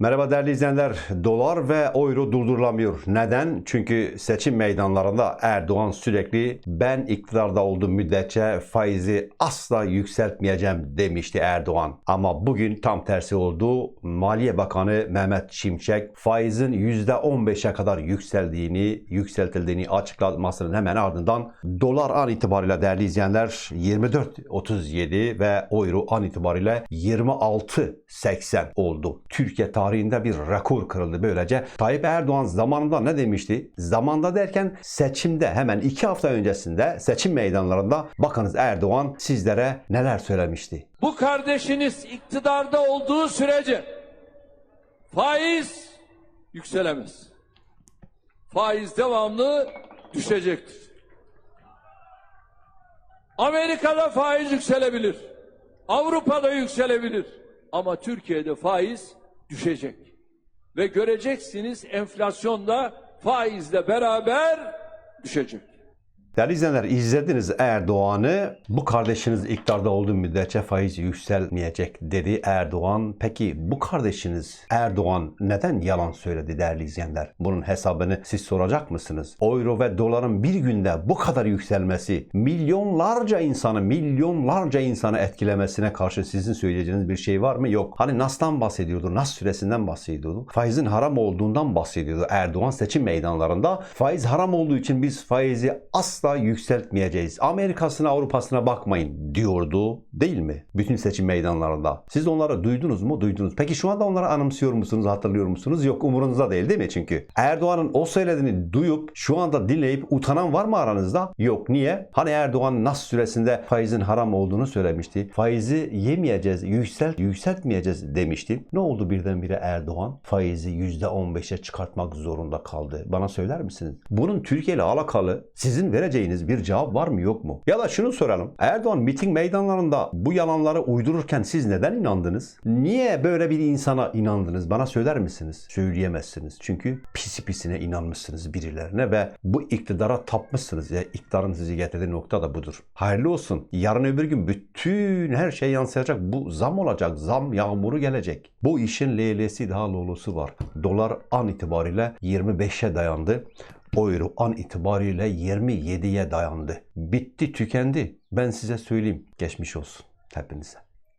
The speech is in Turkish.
Merhaba değerli izleyenler. Dolar ve euro durdurulamıyor. Neden? Çünkü seçim meydanlarında Erdoğan sürekli ben iktidarda olduğum müddetçe faizi asla yükseltmeyeceğim demişti Erdoğan. Ama bugün tam tersi oldu. Maliye Bakanı Mehmet Şimşek faizin %15'e kadar yükseldiğini, yükseltildiğini açıklamasının hemen ardından dolar an itibariyle değerli izleyenler 24.37 ve euro an itibariyle 26.80 oldu. Türkiye tarihinde bir rekor kırıldı böylece. Tayyip Erdoğan zamanında ne demişti? Zamanda derken seçimde hemen iki hafta öncesinde seçim meydanlarında bakınız Erdoğan sizlere neler söylemişti. Bu kardeşiniz iktidarda olduğu sürece faiz yükselemez. Faiz devamlı düşecektir. Amerika'da faiz yükselebilir. Avrupa'da yükselebilir. Ama Türkiye'de faiz düşecek. Ve göreceksiniz enflasyon da faizle beraber düşecek. Değerli izleyenler izlediniz Erdoğan'ı. Bu kardeşiniz iktidarda olduğu müddetçe faiz yükselmeyecek dedi Erdoğan. Peki bu kardeşiniz Erdoğan neden yalan söyledi değerli izleyenler? Bunun hesabını siz soracak mısınız? Euro ve doların bir günde bu kadar yükselmesi milyonlarca insanı milyonlarca insanı etkilemesine karşı sizin söyleyeceğiniz bir şey var mı? Yok. Hani Nas'tan bahsediyordu, Nas süresinden bahsediyordu. Faizin haram olduğundan bahsediyordu Erdoğan seçim meydanlarında. Faiz haram olduğu için biz faizi asla yükseltmeyeceğiz. Amerika'sına Avrupa'sına bakmayın diyordu değil mi? Bütün seçim meydanlarında. Siz onları duydunuz mu? Duydunuz. Peki şu anda onları anımsıyor musunuz? Hatırlıyor musunuz? Yok umurunuzda değil değil mi? Çünkü Erdoğan'ın o söylediğini duyup şu anda dinleyip utanan var mı aranızda? Yok. Niye? Hani Erdoğan Nas süresinde faizin haram olduğunu söylemişti. Faizi yemeyeceğiz, yükselt, yükseltmeyeceğiz demişti. Ne oldu birdenbire Erdoğan? Faizi %15'e çıkartmak zorunda kaldı. Bana söyler misiniz? Bunun Türkiye ile alakalı sizin vereceğiniz bir cevap var mı yok mu? Ya da şunu soralım. Erdoğan miting meydanlarında bu yalanları uydururken siz neden inandınız? Niye böyle bir insana inandınız? Bana söyler misiniz? Söyleyemezsiniz. Çünkü pisi pisine inanmışsınız birilerine ve bu iktidara tapmışsınız. Ya iktidarın sizi getirdiği nokta da budur. Hayırlı olsun. Yarın öbür gün bütün her şey yansıyacak. Bu zam olacak. Zam yağmuru gelecek. Bu işin leylesi daha lolusu var. Dolar an itibariyle 25'e dayandı. Euro an itibariyle 27'ye dayandı. Bitti, tükendi. Ben size söyleyeyim. Geçmiş olsun hepinize.